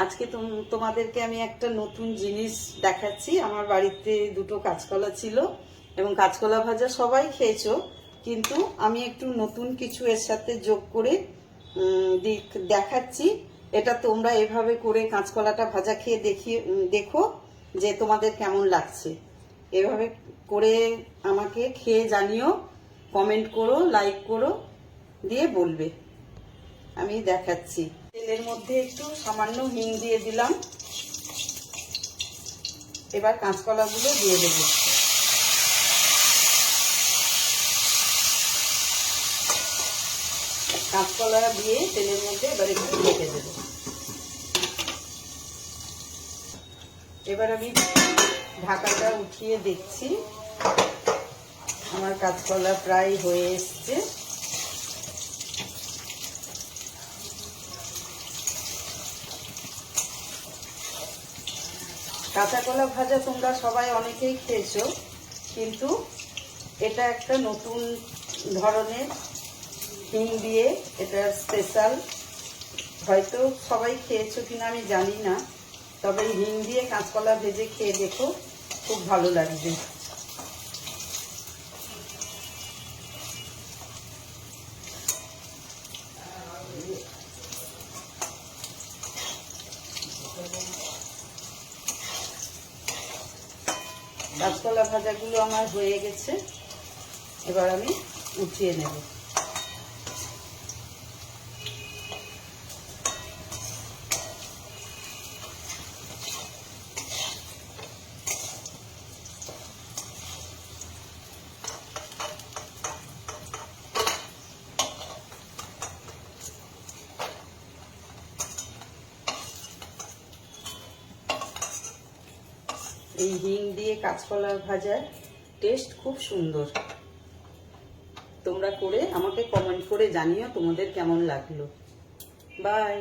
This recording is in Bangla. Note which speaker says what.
Speaker 1: আজকে তোম- তোমাদেরকে আমি একটা নতুন জিনিস দেখাচ্ছি। আমার বাড়িতে দুটো কাঁচকলা ছিল এবং কাঁচকলা ভাজা সবাই খেয়েছো, কিন্তু আমি একটু নতুন কিছু এর সাথে যোগ করে দেখাচ্ছি। এটা তোমরা এভাবে করে কাঁচকলাটা ভাজা খেয়ে দেখিয়ে দেখো যে তোমাদের কেমন লাগছে। এভাবে করে আমাকে খেয়ে জানিও, কমেন্ট করো, লাইক করো, দিয়ে বলবে। আমি দেখাচ্ছি। তেলের মধ্যে একটু সামান্য হিং দিয়ে দিলাম। এবার কাঁচকলাগুলো দিয়ে দেব। কাঁচকলা দিয়ে তেলের মধ্যে এবার একটু ঢেকে দেব। এবার আমি ঢাকাটা উঠিয়ে দেখছি আমার কাঁচকলা প্রায় হয়ে এসছে। কাঁচা কলা ভাজা তোমরা সবাই অনেকেই খেয়েছো, কিন্তু এটা একটা নতুন ধরনের হিং দিয়ে এটা স্পেশাল হয়তো সবাই খেয়েছো কিনা আমি জানি না, তবে হিং দিয়ে কাঁচকলা ভেজে খেয়ে দেখো, খুব ভালো লাগবে। কাঁচকলা ভাজাগুলো আমার হয়ে গেছে। এবার আমি উঠিয়ে নেব। এই হিং দিয়ে কাঁচকলা ভাজার টেস্ট খুব সুন্দর। তোমরা করে আমাকে কমেন্ট করে জানিও তোমাদের কেমন লাগল। বাই